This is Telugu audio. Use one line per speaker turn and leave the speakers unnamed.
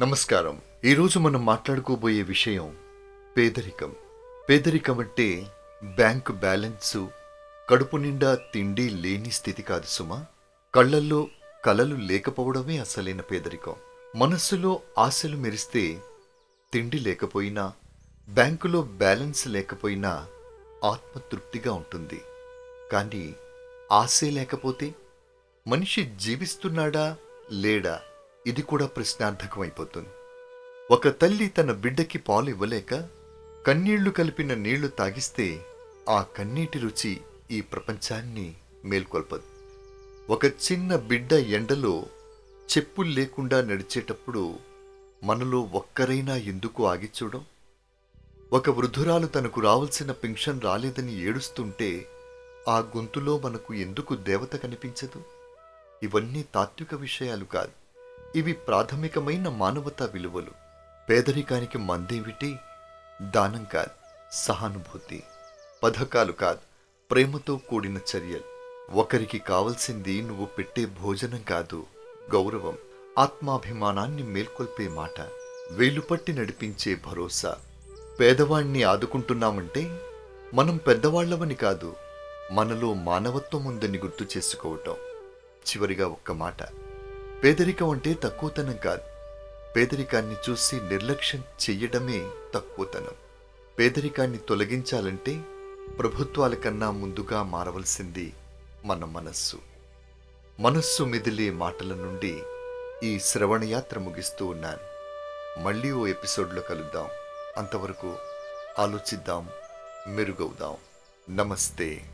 నమస్కారం. ఈరోజు మనం మాట్లాడుకోబోయే విషయం పేదరికం. పేదరికం అంటే బ్యాంకు బ్యాలెన్సు కడుపు నిండా తిండి లేని స్థితి కాదు సుమా. కళ్ళల్లో కలలు లేకపోవడమే అసలైన పేదరికం. మనస్సులో ఆశలు మెరిస్తే తిండి లేకపోయినా బ్యాంకులో బ్యాలెన్స్ లేకపోయినా ఆత్మతృప్తిగా ఉంటుంది. కానీ ఆశే లేకపోతే మనిషి జీవిస్తున్నాడా లేడా? ఇది కూడా ప్రశ్నార్థకం అయిపోతుంది ఒక తల్లి తన బిడ్డకి పాలు ఇవ్వలేక కన్నీళ్ళు కలిపిన నీళ్ళు తాగిస్తే ఆ కన్నీటి రుచి ఈ ప్రపంచాన్ని మేల్కొల్పదు. ఒక చిన్న బిడ్డ ఎండలో చెప్పులు లేకుండా నడిచేటప్పుడు మనలో ఒక్కరైనా ఎందుకు ఆగిచూడం ఒక వృద్ధురాలు తనకు రావాల్సిన పెన్షన్ రాలేదని ఏడుస్తుంటే ఆ గొంతులో మనకు ఎందుకు దేవత కనిపించదు? ఇవన్నీ తాత్విక విషయాలు కాదు. ఇవి ప్రాథమికమైన మానవతా విలువలు. పేదరికానికి మందేమిటి? దానం కాదు సహానుభూతి. పథకాలు కాదు ప్రేమతో కూడిన చర్యలు. ఒకరికి కావలసింది నువ్వు పెట్టే భోజనం కాదు గౌరవం ఆత్మాభిమానాన్ని మేల్కొల్పే మాట. వేలుపట్టి నడిపించే భరోసా. పేదవాణ్ణి ఆదుకుంటున్నామంటే మనం పెద్దవాళ్ళవని కాదు మనలో మానవత్వం ఉందని గుర్తు చేసుకోవటం. చివరిగా ఒక్క మాట. పేదరికం అంటే తక్కువతనం కాదు. పేదరికాన్ని చూసి నిర్లక్ష్యం చెయ్యడమే తక్కువతనం. పేదరికాన్ని తొలగించాలంటే ప్రభుత్వాల కన్నా ముందుగా మారవలసింది మన మనస్సు. మనస్సు మిదిలే మాటల నుండి ఈ శ్రవణయాత్ర ముగిస్తూ ఉన్నాను. మళ్ళీ ఓ ఎపిసోడ్లో కలుద్దాం. అంతవరకు ఆలోచిద్దాం మెరుగవుదాం. నమస్తే.